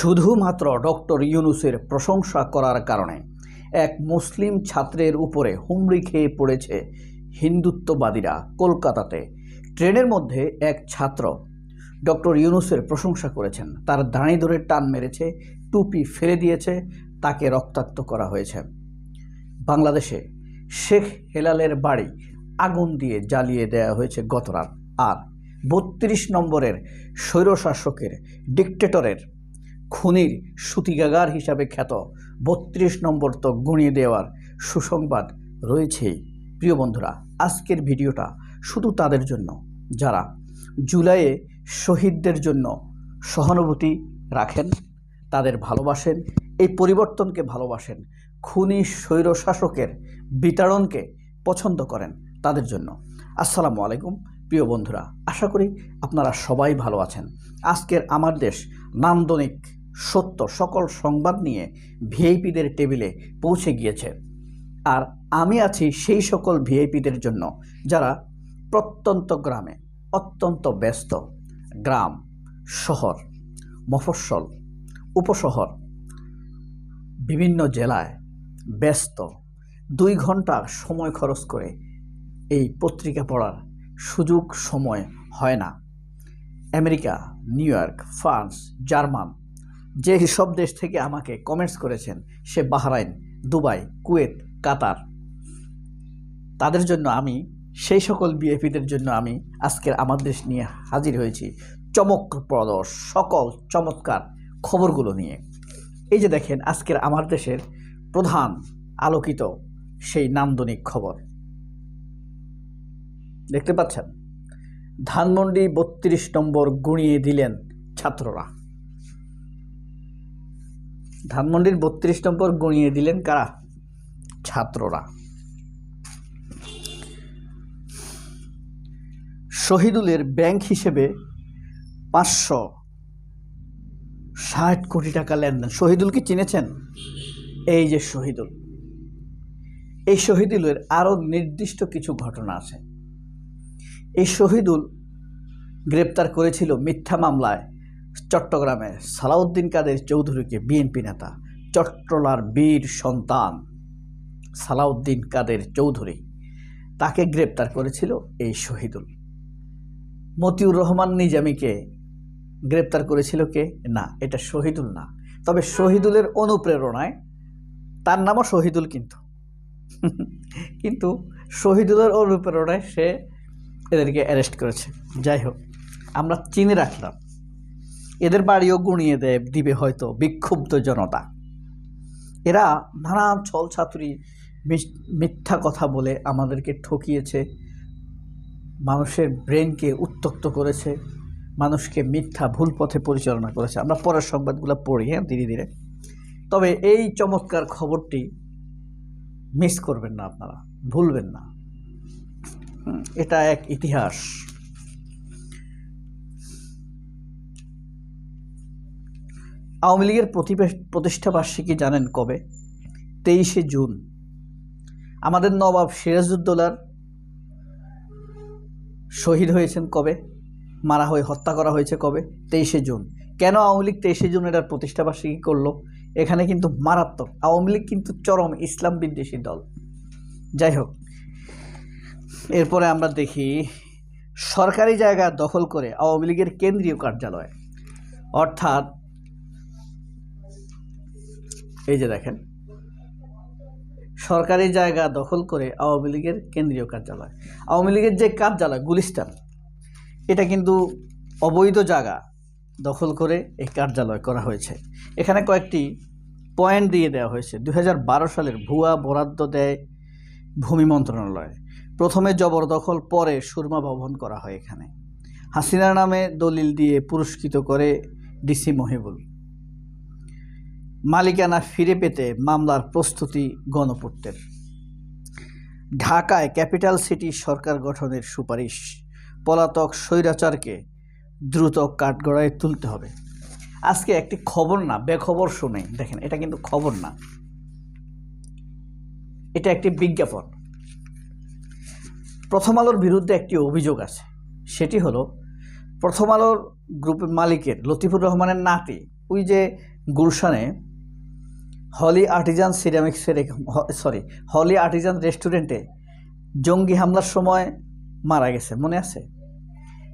শুধুমাত্র ডক্টর ইউনুসের প্রশংসা করার কারণে এক মুসলিম ছাত্রের উপরে হুমড়ি খেয়ে পড়েছে হিন্দুত্ববাদীরা কলকাতাতে। ট্রেনের মধ্যে এক ছাত্র ডক্টর ইউনুসের প্রশংসা করেছেন। তার দাঁড়ি ধরে টান মেরেছে, টুপি ফেলে দিয়েছে, তাকে রক্তাক্ত করা হয়েছে। বাংলাদেশে শেখ হেলালের বাড়ি আগুন দিয়ে জ্বালিয়ে দেওয়া হয়েছে গতরাত। আর বত্রিশ নম্বরের স্বৈরশাসকের ডিকটেটরের খুনির সুতিগাগার হিসাবে খ্যাত। বত্রিশ নম্বর তো গুণিয়ে দেওয়ার সুসংবাদ রয়েছেই। প্রিয় বন্ধুরা, আজকের ভিডিওটা শুধু তাদের জন্য। যারা জুলাইয়ে শহীদদের জন্য সহানুভূতি রাখেন, তাদের ভালোবাসেন, এই পরিবর্তনকে ভালোবাসেন, খুনি, স্বৈরশাসকের বিতাড়নকে পছন্দ করেন তাদের জন্য। আসসালামু আলাইকুম, প্রিয় বন্ধুরা। আশা করি আপনারা সবাই ভালো আছেন। আজকের আমার দেশ নান্দনিক সত্য সকল সংবাদ নিয়ে ভিআইপিদের টেবিলে পৌঁছে গিয়েছে। আর আমি আছি সেই সকল ভিআইপিদের জন্য, যারা প্রত্যন্ত গ্রামে অত্যন্ত ব্যস্ত। গ্রাম, শহর, মফস্বল, উপশহর, বিভিন্ন জেলায় ব্যস্ত। দুই ঘণ্টা সময় খরচ করে এই পত্রিকা পড়ার সুযোগ সময় হয় না। America, New York, France, German যে সব দেশ থেকে আমাকে কমেন্টস করেছেন, সে বাহরাইন, দুবাই, কুয়েত, কাতার। তাদের জন্য আমি, সেই সকল বিএপিদের জন্য আমি আজকের আমার দেশ নিয়ে হাজির হয়েছি চমকপ্রদ, সকল চমৎকার খবরগুলো নিয়ে। এই যে দেখেন, আজকের আমার দেশের প্রধান আলোকিত সেই নান্দনিক খবর। দেখতে পাচ্ছেন? ধানমন্ডি বত্রিশ নম্বর গুণিয়ে দিলেন ছাত্ররা। ধানমন্ডির বত্রিশ নম্বর গুণিয়ে দিলেন কারা? ছাত্ররা। শহীদুলের ব্যাংক হিসেবে পাঁচশো ষাট কোটি টাকা লেনদেন। শহীদুল কি চিনেছেন? এই যে শহীদুল। এই শহীদুলের আরও নির্দিষ্ট কিছু ঘটনা আছে। এই শহীদুল গ্রেপ্তার করেছিল মিথ্যা মামলায় চট্টগ্রামে সালাউদ্দিন কাদের চৌধুরীকে বিএনপি নেতা, চট্টলার বীর সন্তান সালাউদ্দিন কাদের চৌধুরী তাকে গ্রেপ্তার করেছিল এই শহীদুল। মতিউর রহমান নিজামীকে গ্রেপ্তার করেছিল কে? না, এটা শহীদুল না। তবে শহীদুলের অনুপ্রেরণায় তার নামও শহীদুল কিন্তু। কিন্তু শহীদুলের অনুপ্রেরণায় সে এদেরকে অ্যারেস্ট করেছে। যাই হোক, আমরা চিনে রাখলাম এদের বাড়িও দেয় দিবে হয়তো বিক্ষুব্ধ জনতা। এরা নানান ছল ছাত্রী মিথ্যা কথা বলে আমাদেরকে ঠকিয়েছে, মানুষের ব্রেনকে উত্তক্ত করেছে, মানুষকে মিথ্যা ভুল পথে পরিচালনা করেছে। আমরা পরের সংবাদগুলো পড়ি হ্যাঁ ধীরে ধীরে। তবে এই চমৎকার খবরটি মিস করবেন না আপনারা, ভুলবেন না। এটা এক ইতিহাস। আওয়ামী লীগের প্রতিবে- প্রতিষ্ঠাবার্ষিকী জানেন কবে? তেইশে জুন। আমাদের নবাব সিরাজউদ্দৌলার শহীদ হয়েছেন কবে? মারা হয়ে হত্যা করা হয়েছে কবে? তেইশে জুন। কেন আওয়ামী লীগ তেইশে জুন এটার প্রতিষ্ঠাবার্ষিকী করল? এখানে কিন্তু মারাত্মক। আওয়ামী লীগ কিন্তু চরম ইসলাম বিদ্বেষী দল। যাই হোক, এরপরে আমরা দেখি সরকারি জায়গা দখল করে আওয়ামী লীগের কেন্দ্রীয় কার্যালয়। অর্থাৎ এই যে দেখেন। সরকারি জায়গা দখল করে আওয়ামী লীগের কেন্দ্রীয় কার্যালয়। আওয়ামী লীগের যে কার্যালয়, গুলিস্তান, এটা কিন্তু অবৈধ জায়গা দখল করে এই কার্যালয় করা হয়েছে। এখানে কয়েকটি পয়েন্ট দিয়ে দেওয়া হয়েছে। দু হাজার বারো সালের ভুয়া বরাদ্দ দেয় ভূমি মন্ত্রণালয়। প্রথমে জবরদখল, পরে সুরমা ভবন করা হয় এখানে। হাসিনার নামে দলিল দিয়ে পুরস্কৃত করে ডিসি মহিবুল। মালিকানা ফিরে পেতে মামলার প্রস্তুতি গণপূর্তের। ঢাকায় ক্যাপিটাল সিটি সরকার গঠনের সুপারিশ, পলাতক স্বৈরাচারকে দ্রুত কাঠগড়ায় তুলতে হবে। আজকে একটি খবর না, বেখবর শুনে, দেখেন, এটা কিন্তু খবর না। এটা একটি বিজ্ঞাপন। প্রথম আলোর বিরুদ্ধে একটি অভিযোগ আছে। সেটি হলো, প্রথম আলোর গ্রুপের মালিকের লতিফুর রহমানের নাতি, ওই যে গুলশানে হলি আর্টিজান সিরামিক্সের সরি হলি আর্টিজান রেস্টুরেন্টে জঙ্গি হামলার সময় মারা গেছে, মনে আছে?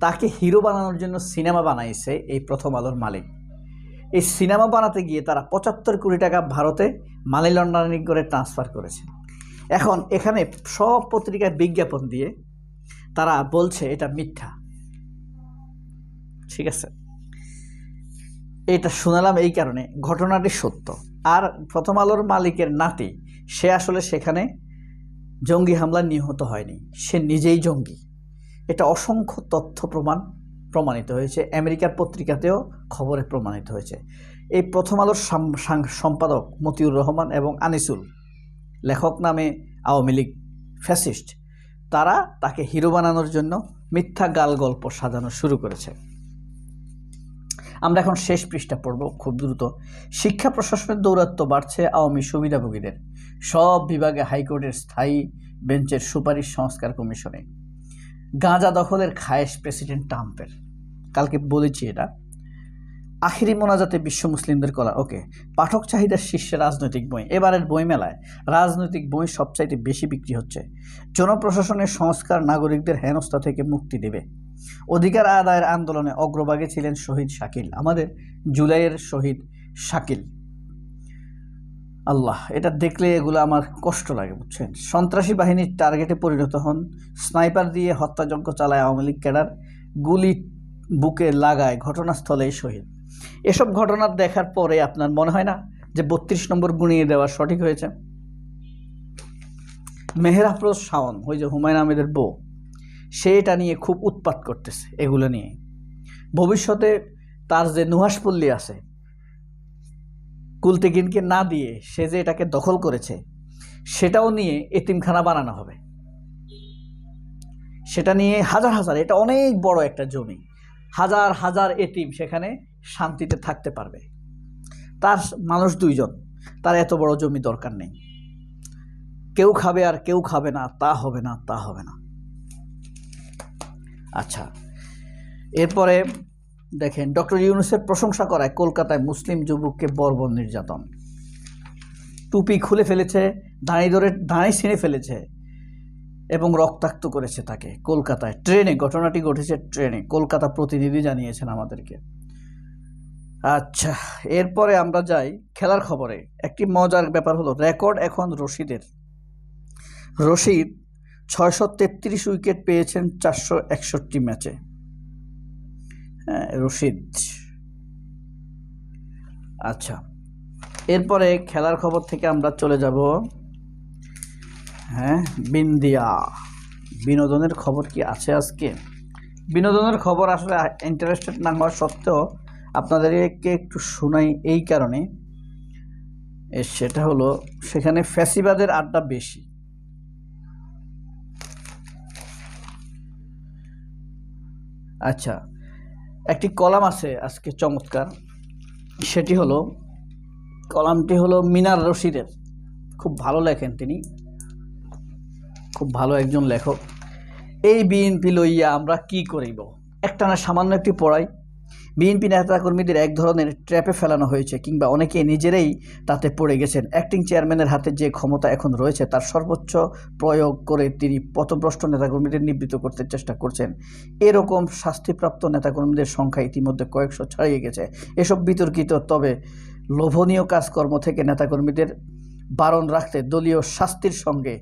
তাকে হিরো বানানোর জন্য সিনেমা বানাইছে এই প্রথম আলোর মালিক। এই সিনেমা বানাতে গিয়ে তারা পঁচাত্তর কোটি টাকা ভারতে মানি লন্ডারিং করে ট্রান্সফার করেছে। এখন এখানে সব পত্রিকায় বিজ্ঞাপন দিয়ে তারা বলছে এটা মিথ্যা। ঠিক আছে? এটা শোনালাম এই কারণে, ঘটনাটি সত্য। আর প্রথম আলোর মালিকের নাতি, সে আসলে সেখানে জঙ্গি হামলা নিহত হয়নি। সে নিজেই জঙ্গি। এটা অসংখ্য তথ্য প্রমাণ প্রমাণিত হয়েছে। আমেরিকার পত্রিকাতেও খবরে প্রমাণিত হয়েছে। এই প্রথম আলোর সম্পাদক মতিউর রহমান এবং আনিসুল, লেখক নামে আওয়ামী লীগ ফ্যাসিস্ট, তারা তাকে হিরো বানানোর জন্য মিথ্যা গাল গল্প সাজানো শুরু করেছে। আমরা এখন শেষ পৃষ্ঠা পড়ব খুব দ্রুত। শিক্ষা প্রশাসনের দৌরাত্ম্য বাড়ছে আওয়ামী সুবিধাভোগীদের। সব বিভাগে হাইকোর্টের স্থায়ী বেঞ্চের সুপারিশ সংস্কার কমিশনে। গাঁজা দখলের খায়েশ প্রেসিডেন্ট ট্রাম্পের। কালকে বলেছি এটা। আখিরি মোনাজাতে বিশ্ব মুসলিমদের কলা। ওকে, পাঠক চাহিদার শীর্ষে রাজনৈতিক বই। এবারের বইমেলায় রাজনৈতিক বই সবচাইতে বেশি বিক্রি হচ্ছে। জনপ্রশাসনের সংস্কার নাগরিকদের হেনস্থা থেকে মুক্তি দেবে। অধিকার আদায়ের আন্দোলনে অগ্রভাগে ছিলেন শহীদ শাকিল, আমাদের জুলাইয়ের শহীদ শাকিল। আল্লাহ, এটা দেখলে এগুলো আমার কষ্ট লাগে, বুঝছেন? সন্ত্রাসী বাহিনীর টার্গেটে পরিণত হন, স্নাইপার দিয়ে হত্যাযজ্ঞ চালায় আওয়ামী লীগ ক্যাডার, গুলি বুকে লাগায় ঘটনাস্থলেই শহীদ। এসব ঘটনা দেখার পরে আপনার মনে হয় না যে বত্রিশ নম্বর গুণিয়ে দেওয়া সঠিক হয়েছে? মেহের আফরোজ শাওন, ওই যে হুমায়ুন আহমেদের বউ সে এটা নিয়ে খুব উৎপাত করতেছে এগুলো নিয়ে। ভবিষ্যতে তার যে নুহাসপল্লী আছে, কুলতেগিনকে না দিয়ে সে যে এটাকে দখল করেছে, সেটাও নিয়ে এতিমখানা বানানো হবে। সেটা নিয়ে হাজার হাজার, এটা অনেক বড় একটা জমি, হাজার হাজার এতিম সেখানে শান্তিতে থাকতে পারবে। তার মানুষ দুইজন, তার এত বড় জমি দরকার নেই। কেউ খাবে আর কেউ খাবে না, তা হবে না, তা হবে না। আচ্ছা। এরপরে দেখেন, ডক্টর ইউনুসের প্রশংসা করায় কলকাতায় মুসলিম যুবককে বর্বর নির্যাতন। টুপি খুলে ফেলেছে দাঁড়িয়ে ধরে দাঁড়িয়ে ছিঁড়ে ফেলেছে এবং রক্তাক্ত করেছে তাকে কলকাতায়। ট্রেনে, ঘটনাটি ঘটেছে ট্রেনে। কলকাতা প্রতিনিধি জানিয়েছেন আমাদেরকে। আচ্ছা এরপরে আমরা যাই খেলার খবরে। একটি মজার ব্যাপার হলো, রেকর্ড এখন রশিদের। রশিদ ছয়শো তেত্রিশ উইকেট পেয়েছেন চারশো একষট্টি ম্যাচে। হ্যাঁ রশিদ। আচ্ছা এরপরে খেলার খবর থেকে আমরা চলে যাব। হ্যাঁ বিন্দিয়া। বিনোদনের খবর কি আছে আজকে? বিনোদনের খবর আসলে ইন্টারেস্টেড না হওয়া সত্ত্বেও আপনাদেরকে একটু শোনাই এই কারণে। সেটা হলো, সেখানে ফ্যাসিবাদের আড্ডা বেশি। আচ্ছা একটি কলাম আছে আজকে চমৎকার। সেটি হলো, কলামটি হলো মিনার রশিদের। খুব ভালো লেখেন তিনি। খুব ভালো একজন লেখক। এই বিএনপি লইয়া আমরা কি করিব? একটা না সামান্য একটি পড়াই। বিএনপি নেতাকর্মীদের এক ধরনের ট্র্যাপে ফেলানো হয়েছে কিংবা অনেকে নিজেরাই তাতে পড়ে গেছেন। অ্যাক্টিং চেয়ারম্যানের হাতে যে ক্ষমতা এখন রয়েছে, তার সর্বোচ্চ প্রয়োগ করে তিনি পথভ্রষ্ট নেতাকর্মীদের নিবৃত্ত করতে চেষ্টা করছেন। এরকম শাস্তিপ্রাপ্ত নেতাকর্মীদের সংখ্যা ইতিমধ্যে কয়েকশো ছাড়িয়ে গেছে। এসব বিতর্কিত, তবে লোভনীয় কাজকর্ম থেকে নেতাকর্মীদের বারণ রাখতে দলীয় শাস্তির সঙ্গে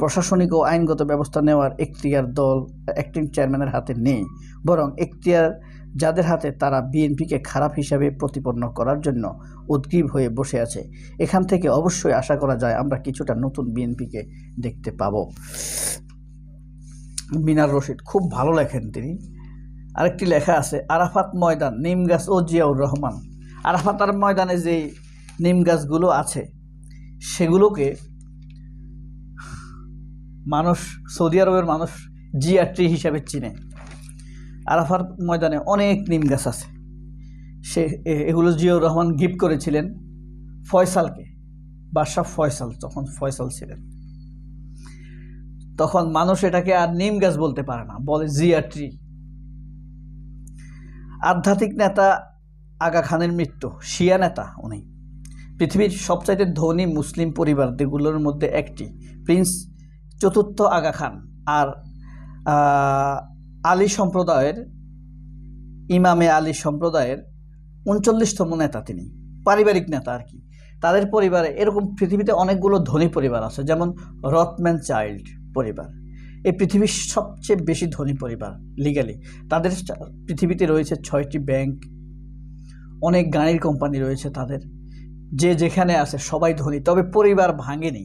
প্রশাসনিক ও আইনগত ব্যবস্থা নেওয়ার এখতিয়ার দল অ্যাক্টিং চেয়ারম্যানের হাতে নেই, বরং এখতিয়ার যাদের হাতে তারা বিএনপিকে খারাপ হিসাবে প্রতিপন্ন করার জন্য উদ্গ্রীব হয়ে বসে আছে। এখান থেকে অবশ্যই আশা করা যায় আমরা কিছুটা নতুন বিএনপিকে দেখতে পাবো। মিনার রশিদ, খুব ভালো লেখেন তিনি। আরেকটি লেখা আছে, আরাফাত ময়দান, নিম গাছ ও জিয়াউর রহমান। আরাফাতার ময়দানে যে নিম গাছগুলো আছে, সেগুলোকে মানুষ, সৌদি আরবের মানুষ জিয়া ট্রি হিসাবে চিনে। আরাফার ময়দানে অনেক নিম গাছ আছে। সে এগুলো জিয়াউর রহমান গিফট করেছিলেন ফয়সালকে, বাদশাহ ফয়সাল, তখন ফয়সাল ছিলেন। তখন মানুষ এটাকে আর নিম গাছ বলতে পারে না, বলে জিয়া ট্রি। আধ্যাত্মিক নেতা আগা খানের মৃত্যু, শিয়া নেতা উনি। পৃথিবীর সবচাইতে ধনী মুসলিম পরিবারগুলোর মধ্যে একটি, প্রিন্স চতুর্থ আগা খান। আর আলী সম্প্রদায়ের, ইমামে আলী সম্প্রদায়ের উনচল্লিশতম নেতা তিনি। পারিবারিক নেতা আর কি। তাদের পরিবারে, এরকম পৃথিবীতে অনেকগুলো ধনী পরিবার আছে, যেমন রথম্যান চাইল্ড পরিবার। এই পৃথিবীর সবচেয়ে বেশি ধনী পরিবার লিগালি তাদের পৃথিবীতে রয়েছে ছয়টি ব্যাংক অনেক গাড়ির কোম্পানি রয়েছে তাদের। যে যেখানে আছে সবাই ধনী, তবে পরিবার ভাঙেনি।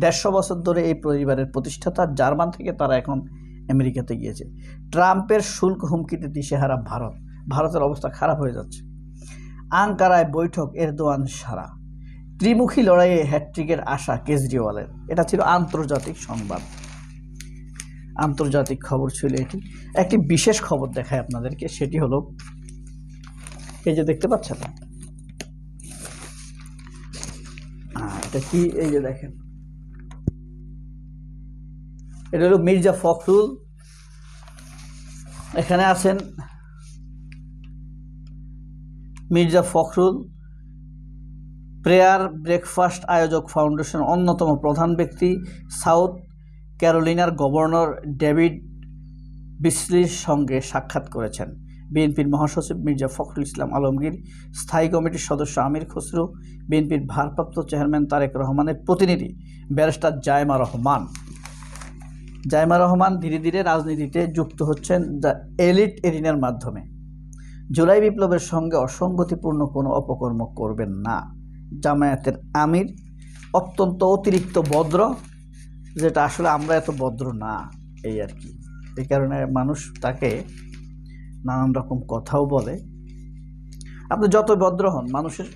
দেড়শো বছর ধরে এই পরিবারের প্রতিষ্ঠাতা, জার্মান থেকে তারা এখন আমেরিকাতে গিয়েছে। ট্রাম্পের শুল্ক হুমকিতে দিশেহারা ভারত। ভারতের অবস্থা খারাপ হয়ে যাচ্ছে। আঙ্কারায় বৈঠক, এরদোয়ান সারা। ত্রিমুখী লড়াইয়ে হ্যাট্রিকের আশা কেজরিওয়ালের। এটা ছিল আন্তর্জাতিক সংবাদ। আন্তর্জাতিক খবর ছিল এটি। একটি বিশেষ খবর দেখায় আপনাদেরকে, সেটি হলো, এই যে দেখতে পাচ্ছেন? এটা কি? এই যে দেখেন। এটা হলো মির্জা ফখরুল। এখানে আছেন মির্জা ফখরুল, প্রেয়ার ব্রেকফাস্ট আয়োজক ফাউন্ডেশন অন্যতম প্রধান ব্যক্তি, সাউথ ক্যারোলিনার গভর্নর ডেভিড বিসলির সঙ্গে সাক্ষাৎ করেছেন। বিএনপির মহাসচিব মির্জা ফখরুল ইসলাম আলমগীর, স্থায়ী কমিটির সদস্য আমির খসরু, বিএনপির ভারপ্রাপ্ত চেয়ারম্যান তারেক রহমানের প্রতিনিধি ব্যারিস্টার জায়মা রহমান। জায়মা রহমান ধীরে ধীরে রাজনীতিতে যুক্ত হচ্ছেন এলিট এরিনার মাধ্যমে। জুলাই বিপ্লবের সঙ্গে অসঙ্গতিপূর্ণ কোনো অপকর্ম করবেন না। জামায়াতের আমির অত্যন্ত অতিরিক্ত ভদ্র, যেটা আসলে আমরা এত ভদ্র না, এই আর কি। এই কারণে মানুষ তাকে নানান রকম কথাও বলে। আপনি যত ভদ্র হন, মানুষের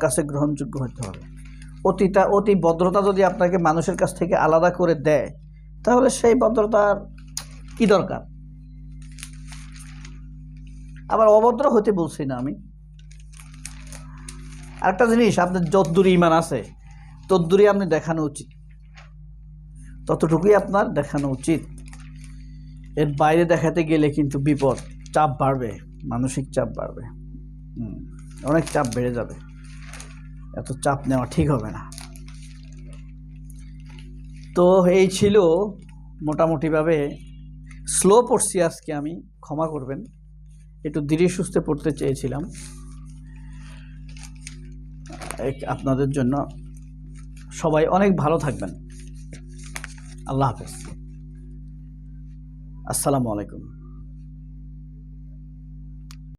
কাছে গ্রহণযোগ্য হতে হবে। অতিটা অতি ভদ্রতা যদি আপনাকে মানুষের কাছ থেকে আলাদা করে দেয় তাহলে সেই ভদ্রতার কি দরকার? আবার অভদ্র হতে বলছি না আমি। আরেকটা জিনিস, আপনার যদ্দূরি ইমান আছে তদ্দূরই আপনি দেখানো উচিত। ততটুকুই আপনার দেখানো উচিত। এর বাইরে দেখাতে গেলে কিন্তু বিপদ, চাপ বাড়বে, মানসিক চাপ বাড়বে। অনেক চাপ বেড়ে যাবে। এত চাপ নেওয়া ঠিক হবে না। তো এই ছিল মোটামুটিভাবে স্লো পড়ছি আজকে আমি, ক্ষমা করবেন। একটু ধীরে সুস্থে পড়তে চেয়েছিলাম। আপনাদের জন্য সবাই অনেক ভালো থাকবেন। আল্লাহ হাফেজ। আসসালামু আলাইকুম।